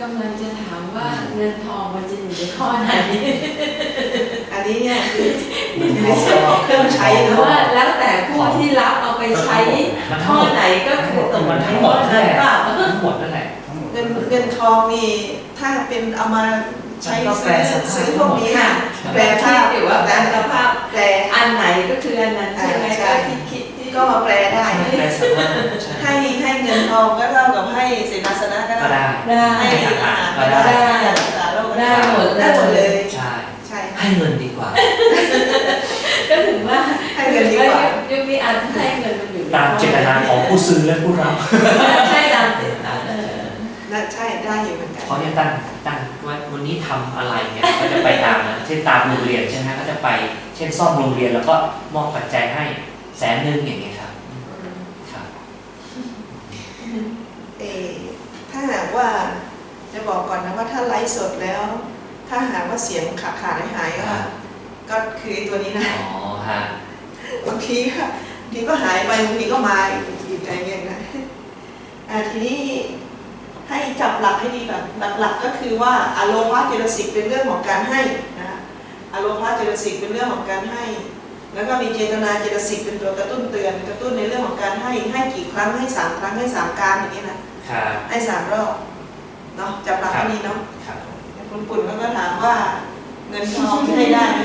กำลังจะถามว่าเงินทองมันจะอยู่ในข้อไหน อันนี้เนี่ยคือเงินในส่วนของเครื่องใช้หรือเนาะว่าแล้วแต่ผู้ที่รับเอาไปใช้มันข้ทั้องหมดไหนก็คือตกมันในทั้งหมข้อดนั่นั้นนแหละเปล่าทั้งหมดนั่นแหละทั้งหมดเงินเงินทองนี่ถ้าเป็นเอามาใช้มันก็แปลซื้อสภาพซื้อพวกนี้ค่ะค่ะแปลภาพหรือว่าแปลสภาพแปลอันไหนก็คืออันนั้นใช่ไหมอ่าใช่ก็ที่คิดที่ ก็มาแปลได้แปลสภาพใช่ให้ให้เงินทองก็เท่ากับให้เสนาสนะก็ก็ได้ ได้ ได้ให้อาหารก็ได้ให้รักษาโรคก็ได้หมดเลยได้หมดเลยใช่ ใช่ให้เงินดีกว่า ก็ถึงว่าให้เงินดีกว่า ยุคนี้อันให้เงินมันอยู่ตามเจตนาของผู้ซื้อและผู้รับใช่ตามเจตนาเออน่าใช่ได้อยู่เหมือนกันเขาจะตั้งตั้งว่าวันนี้ทำอะไรเนี่ยก็จะไปตามนะเช่นตามโรงเรียนใช่ไหมก็จะไป เช่นซ่อมโรงเรียนแล้วก็มอบปัจจัยให้แสนหนึ่งอย่างเงี้ยครับครับเออถ้าหากว่าจะบอกก่อนนะว่าถ้าไลฟ์สดแล้ว ถ้าหากว่าเสียงขาดขาดหายๆก็ก็คือตัวนี้นะอ๋อฮะบางทีก็บางทีก็หายไปบางทีก็มาอีกอีกอะไรเงี้ยนะอ่าทีนี้ให้จับหลักให้ดีก่อนหลักๆก็คือว่าอโลพาเจตสิกเป็นเรื่องของการให้นะอโลพาเจตสิกเป็นเรื่องของการให้ แล้วก็มีเจตนาเจตสิกเป็นตัวกระตุ้นเตือนกระตุ้นในเรื่องของการให้ให้กี่ครั้งให้สามครั้งให้สามการอย่างนี้นะครับให้สามรอบเนาะจับหลักให้ดีเนาะครับคุณปุ่นเขาก็ถามว่าเงินทองให้ได้ไหม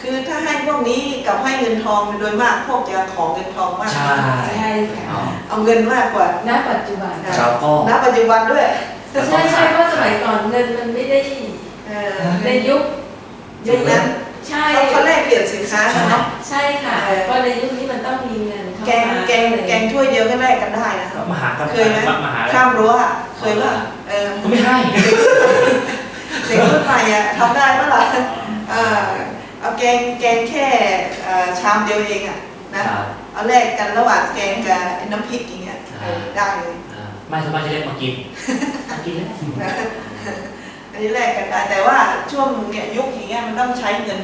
คือถ้าให้พวกนี้กับให้เงินทองโดยมากพวกจะของเงินทองมากใช่ใช่ค่ะอ๋อเอาเงินมากกว่าณปัจจุบันเราก็ณปัจจุบันด้วยใช่ใช่เพราะสมัยก่อนเงินมันไม่ได้เออในยุคยุคนั้น ใช่เขาเขาแลกเปลี่ยนสินค้ากันเนาะ ใช่ค่ะเออ เพราะในยุคนี้มันต้องมีเงินเข้าแกงมาแกงแกงถ้วยเดียวก็แลกกันได้นะมหากรรมเคยไหม มหาข้ามรั้วอะเคยว่าเออก็ไม่ให้เด็กรุ่นใหม่อะทำได้เมื่อไหร่เออเอาแกงแกงแค่เอ่อชามเดียวเองอะนะ ครับเอาแลกกันระหว่างแกงกับไอ้น้ำพริกอย่างเงี้ยเออได้เลย อ่าไม่สามารถจะเรียกมากินมากินแล้ว นะ อันนี้แลกกันได้แต่ว่าช่วงเนี่ยยุคอย่างเงี้ยมันต้องใช้เงิน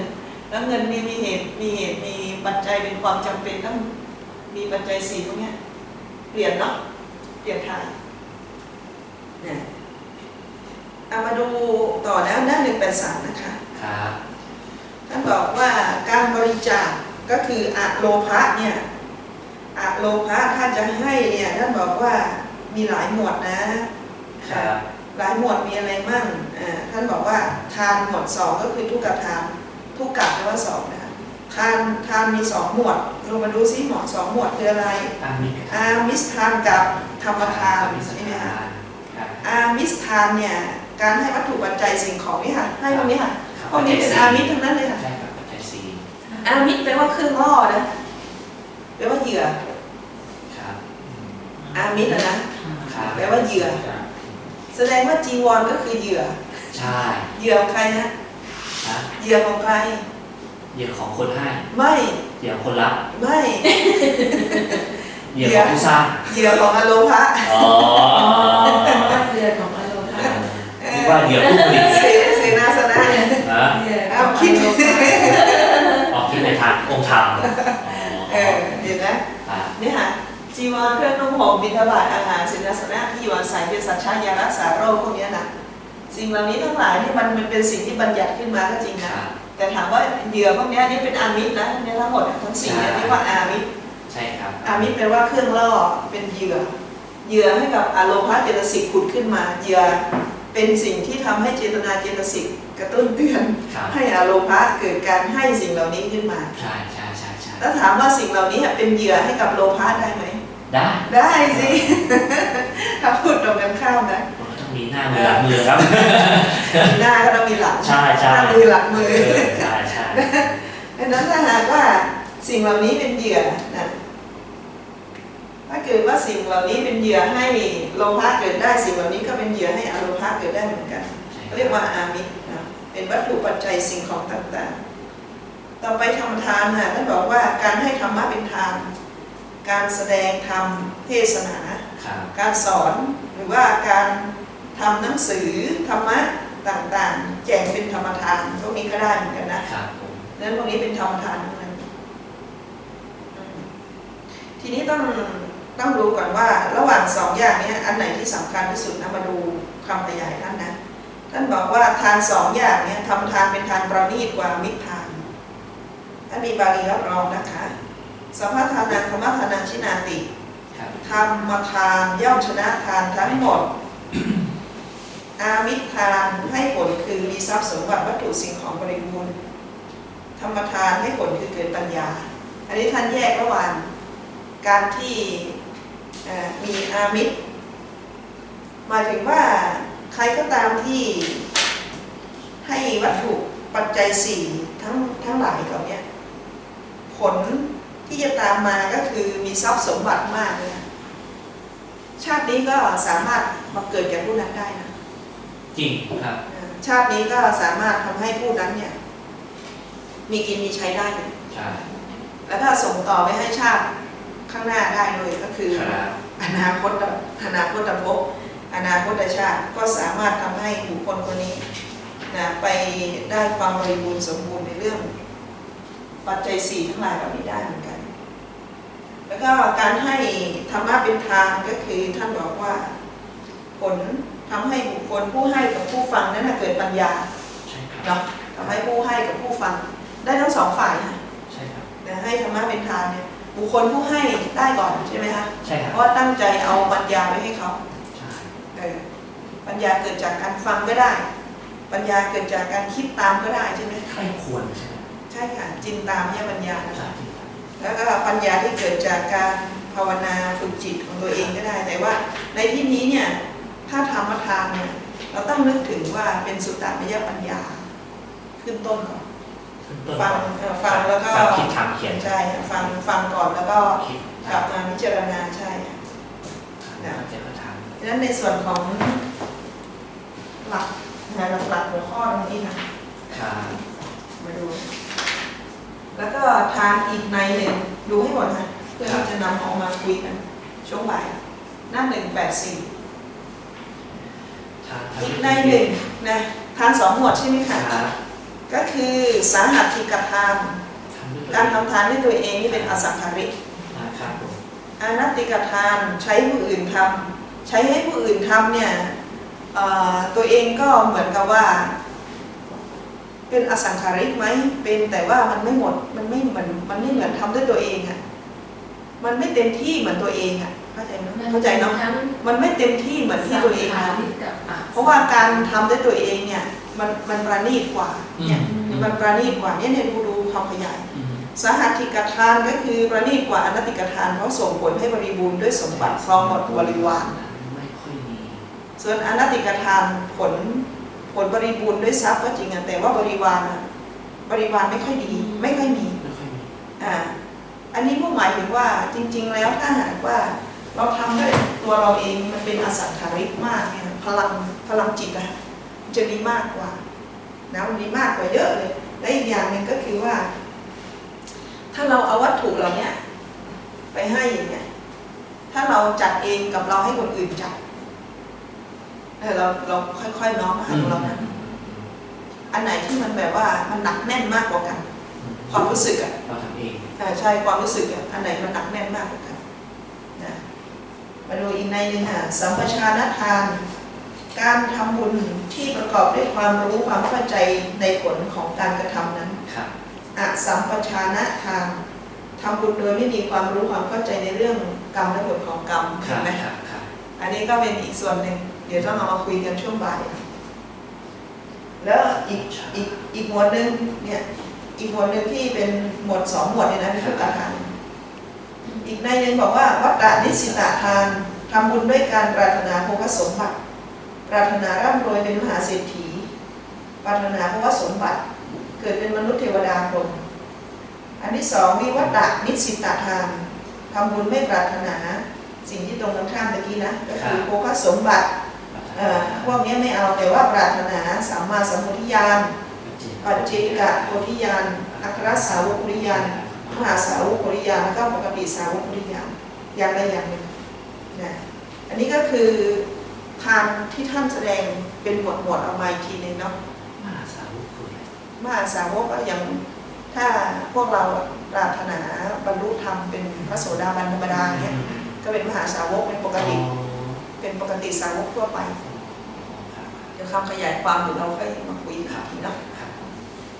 แล้วเงินนี่มีเหตุมีเหตุมีปัจจัยเป็นความจำเป็นต้องมีปัจจัยสี่พวกเนี้ยเปลี่ยนเนาะเปลี่ยนทางเนี่ยเอามาดูต่อแล้วหน้าหนึ่งแปดสามนะคะครับท่านบอกว่าการบริจาคก็คืออะโลภะเนี่ยอะโลภะถ้าจะให้เนี่ยท่านบอกว่ามีหลายหมวดนะครับ หลายหมวดมีอะไรมั่งอ่าท่านบอกว่าทานหมวดสองก็คือทุกขทานทุกกะแปลว่าสองนะคะทานทานมีสองหมวดเรามาดูซิหมวดสองหมวดคืออะไร อามิอามิสทานกับธรรมทานมิสใช่ไหมทาคะนครับอามิสทานเนี่ยการให้วัตถุปัจจัยสิ่งของนี่ค่ะให้พวกนี้ค่ะครับพวกนี้เป็นอามิสทั้งนั้นเลยค่ะใช่ครับปัจจัยสี่อามิสแปลว่าเครื่องล่อนะแปลว่าเหยื่อครับอามิสอะนะครับแปลว่าเหยื่อ แสดงว่าจีวรก็คือเหยื่อ ใช่เหยื่อของใครนะนะเหยื่อของใคร เหยื่อของคนให้ ไม่เหยื่อของคนรับ ไม่เหยื่อของผู้สร้างเหยื่อของอโลภะอ๋ออ๋อเดือนของอารมณ์นึกว่าเหยื่อผู้ผลิตเสเสนาสนะเนี่ยนะเดือนเอาคิดออกคิดในทางองค์ธรรมเออเห็นไหมครับนี่ค่ะ จีวรเครื่องนุ่งห่มบิณฑบาตอาหารเสนาสนะที่อยู่อาศัยเป็นสัจชายารักษาโรคพวกเนี้ยนะสิ่งเหล่านี้ทั้งหลายที่มันมันเป็นสิ่งที่บัญญัติขึ้นมาก็จริงคนะรับแต่ถามว่าเหยื่อพวกเนี้ยนี่เป็นอามิตรนะเนี่ยทั้งหมดอะทั้งสี่เนี่ยเรียกว่าอามิตรใช่ครับอามิตรแปลว่าเครื่องล่อเป็นเหยื่อเหยื่อให้กับอารมณ์เจตสิกผุดขึ้นมาเหยื่อเป็นสิ่งที่ทำให้เจตนาเจตสิกกระตุ้นเตือนครับให้อารมณ์เกิดการให้สิ่งเหล่านี้ขึ้นมาใช่ใช่ใช่ใช่แล้วถามว่าสิ่งเหล่านี้เป็นเหยื่อให้กับโลภะได้ไหม ได้ ได้สิ ถ้าพูดตรงกันข้ามนะมันก็ต้องมีหน้ามือหลังมือครับ หน้าก็ต้องมีหลังใช่ใช่หน้ามือหลังมือเออใช่ใช่ดังนั้นถ้าหากว่าสิ่งเหล่านี้เป็นเหยื่อนะถ้าเกิดว่าสิ่งเหล่านี้เป็นเหยื่อให้โลภะเกิดได้สิ่งเหล่านี้ก็เป็นเหยื่อให้อโลภะเกิดได้เหมือนกันเรียกว่าอามิตรนะเป็นวัตถุปัจจัยสิ่งของต่างๆ ต่อไปธรรมทานนะท่านบอกว่าการให้ธรรมะเป็นทาน การแสดงธรรมเทศนา ครับการสอนหรือว่าการทำหนังสือธรรมะต่างๆ แจกเป็นธรรมทานพวกนี้ก็ได้เหมือนกันนะครับผมนั้นพวกนี้เป็นธรรมทานทั้งนั้นอืมทีนี้ต้องต้องรู้ก่อนว่าระหว่างสองอย่างเนี้อันไหนที่สำคัญที่สุดนะมาดูคำขยายท่านนะ ท่านบอกว่าทานสองอย่างเนี้ทำทานเป็นทานประณีตกว่ามิตรทานถ้านมีบาลีรับรองนะคะ สัมมาทานังธรรมทานังชินาติครับธรรมทานย่อมชนะทานทั้งหมด อามิตรทานให้ผลคือมีทรัพย์สมบัติวัตถุสิ่งของบริบูรณ์ ธรรมทานให้ผลคือเกิดปัญญา อันนี้ท่านแยกระหว่างการที่เอ่อมีอามิตรหมายถึงว่าใครก็ตามที่ให้วัตถุปัจจัยสี่ทั้งทั้งหลายเหล่าเนี้ยผล ที่จะตามมาก็คือมีทรัพย์สมบัติมากเลยนะชาตินี้ก็สามารถมาเกิดแก่ผู้นั้นได้นะจริงครับ ชาตินี้ก็สามารถทำให้ผู้นั้นเนี่ย มีกินมีใช้ได้เลยใช่แล้วถ้าส่งต่อไปให้ชาติข้างหน้าได้เลยก็คือครับอนาคตอนาคตภพอนาคตชาติก็สามารถทำให้บุคคลคนนี้นะไปได้ความบริบูรณ์สมบูรณ์ในเรื่อง ปัจจัยสี่ทั้งหลายเหล่านี้ได้เหมือนกัน แล้วก็การให้ธรรมะเป็นทานก็คือท่านบอกว่า ผลทำให้บุคคลผู้ให้กับผู้ฟังนั้นนะเกิดปัญญาใช่ครับเนาะทำให้ผู้ให้กับผู้ฟัง ได้ทั้งสองฝ่ายค่ะใช่ครับแต่ให้ธรรมะเป็นทานเนี่ยบุคคลผู้ให้ได้ก่อนใช่ไหมคะใช่คเพรับราะว่าตั้งใจเอาปัญญาไว้ให้เขาใช่เออปัญญาเกิดจากการฟังก็ได้ ปัญญาเกิดจากการคิดตามก็ได้ใช่ไหมใครควรใช่ไหมใช่ค่ะจินตามเนี่ยปัญญานะใช่คะจริงครับ แล้วก็ปัญญาที่เกิดจากการภาวนาฝึกจิตของตัวเองก็ได้ แต่ว่าในที่นี้เนี่ยถ้าธรรมทานเนี่ยเราต้องนึกถึงว่าเป็นสุตตมยปัญญา ขึ้นต้นก่อนขึ้นต้นฟังเอ่อฟังแล้วก็ฟังคิดทำเขียนใช่ค่ะฟังฟังก่อนแล้วก็คิดกลับมาพิจารณาใช่ค่ะครับเจ้าก็ทดังนั้นในส่วนของหลักนะหลักๆหัวข้อตรงนี้นะำครับมาดู แล้วก็ทานอีกในหนึ่งดูให้หมดนะเพื่อที่จะนำออกมาคุยกัน ช่วงบ่ายหน้าหนึ่งแปดสี่ทานอีกในหนึ่งนะทานสองหมวดใช่ไหมครัคะบก็คือสาหัสทิกทานทำด้วยตัวการเองทำทานด้วยตัวเองนี่เป็นอสังขาริกนะครับผมอานัตติกทานใช้ผู้อื่นทำใช้ให้ผู้อื่นทำเนี่ยเอ่อตัวเองก็เหมือนกับว่า เป็นอสังขาริกไหมเป็นแต่ว่ามันไม่หมดมันไม่เหมือนมันไม่เหมือนทำด้วยตัวเองอะ่ะมันไม่เต็มที่เหมือนตัวเองอะ่ะเข้าใจไหมเข้าใจเนาะทั้งมันไม่เต็มที่เหมือนที่ตัวเองสังทขารที่กับอำเพราะว่าการทำด้วยตัวเองเนี่ย มันมันประณีตกว่าเนี่ยอืมมันประณีตกว่าเนี่ยเนี่ยดูดูคำขยายอืมสหัตถิกทานก็คือประณีตกว่าอนัตติกทานเพราะส่งผลให้บริบูรณ์ด้วยสมบัติพร้อมหมดบริวารไม่ค่อยมีส่วนอนัตติกทานผลผ ลบริบูรณ์ด้วยทรัพย์ก็จริงอะแต่ว่าบริวารอะบริวารไม่ค่อยดี ไม่ค่อยมีไม่ค่อยมีอ่าอันนี้ก็หมายถึงว่าจริง ๆ แล้วถ้าหากว่าเราทำด้วยตัวเราเองมันเป็นอสังขาริกมากเนี่ยพลังพลังจิตอะมันจะมีมากกว่านะมันมีมากกว่าเยอะเลย และอีกอย่างหนึ่งก็คือว่า ถ้าเราเอาวัตถุเหล่าเนี้ยไปให้อย่างเงี้ยถ้าเราจัดเองกับเราให้คนอื่นจัด เออเราเราค่อยๆน้อมมาหาตัวเรานะอันไหนที่มันแบบว่ามันหนักแน่นมากกว่ากัน ความรู้สึกอะเราทำเองอ่าใช่ความรู้สึกอะอันไหนมันหนักแน่นมากกว่ากันนะมาดูอีกในหนึ่งค่ะสัมปชานทาน การทำบุญที่ประกอบด้วยความรู้ความเข้าใจในผลของการกระทำนั้นครับอสัมปชานทานทำบุญโดยไม่มีความรู้ความเข้าใจในเรื่องกรรมและผลของกรรมคเห็รันบไหมครับครับอันนี้ก็เป็นอีกส่วนหนึ่ง เดี๋ยวต้องเอามาคุยกันช่วงบ่าย แล้วอีกอีกอีกหมวดหนึ่งเนี่ย อีกหมวดหนึ่งที่เป็นหมวดสองหมวดเนี่ยนะเป็นทุกอาทานอีกในหนึ่งบอกว่าวัตตานิสิตาทานทำบุญด้วยการปรารถนาภวสมบัติ ปรารถนาร่ำรวยเป็นมหาเศรษฐี ปรารถนาภวสมบัติ เกิดเป็นมนุษย์เทวดาพรหมอันที่สองวิวัตตานิสิตาทานทำบุญไม่ปรารถนา สิ่งที่ตรงกันข้ามตะกี้นะก็คือภวสมบัติ พวกนี้ไม่เอาแต่ว่าปรารถนาสัมมาสัมพุทธิญาณปัจเจกะโพธิญาณอัครสาวกุริยานมหาสาวกุริยานแล้วก็ปกติสาวกุริยานอย่างใดอย่างหนึ่งนะอันนี้ก็คือทานที่ท่านแสดงเป็นหมวดหมวดๆออกมาอีกทีหนึ่งเนาะมหาสาวกคืออะไรมหาสาวกก็อย่างถ้าพวกเราปรารถนาบรรลุธรรมเป็นพระโสดาบันธรรมดาเนี่ยก็ก็เป็นมหาสาวกเป็นปกอ๋อติ เป็นปกติสาวกทั่วไปครับเดี๋ยวคำขยายความเดี๋ยวเราค่อยมาคุยกันอีกเนาะครับ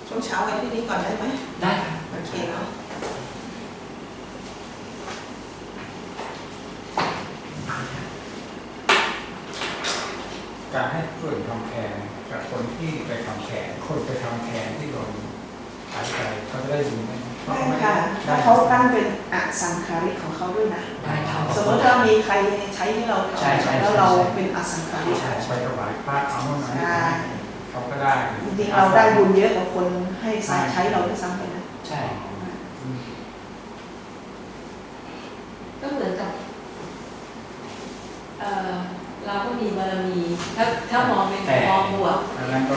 ช่วงเช้าไว้ที่นี้ก่อนได้ไหมได้ครับโอเคเนาะการให้ผู้อื่นทำแทนกับคนที่ไปทำแทนคนไปทำแทนที่โดนหายไปเขาจะได้บุญไหม ได้ค่ะถ้าเขาตั้งเป็นอสังขาริกของเขาด้วยนะได้เท่ากับสมมติถ้ามีใครใช้ให้เราใช่ใช่ทำแล้วเราเป็นอสังขาริกใช่ไปถวายพระเอาโน่นเอานี่ใช่เขาก็ได้จริงๆเราได้บุญเยอะกว่าคนให้สายใช้เราด้วยซ้ำไปนะใช่อืมก็เหมือนกับเอ่อเราก็มีบารมีถ้าถ้ามองเป็นมองบวกอันนั้นก็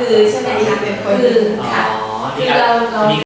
คือใช่ไหมคะเป็นคนคืออ๋อค่ะนี่คือเราเรามี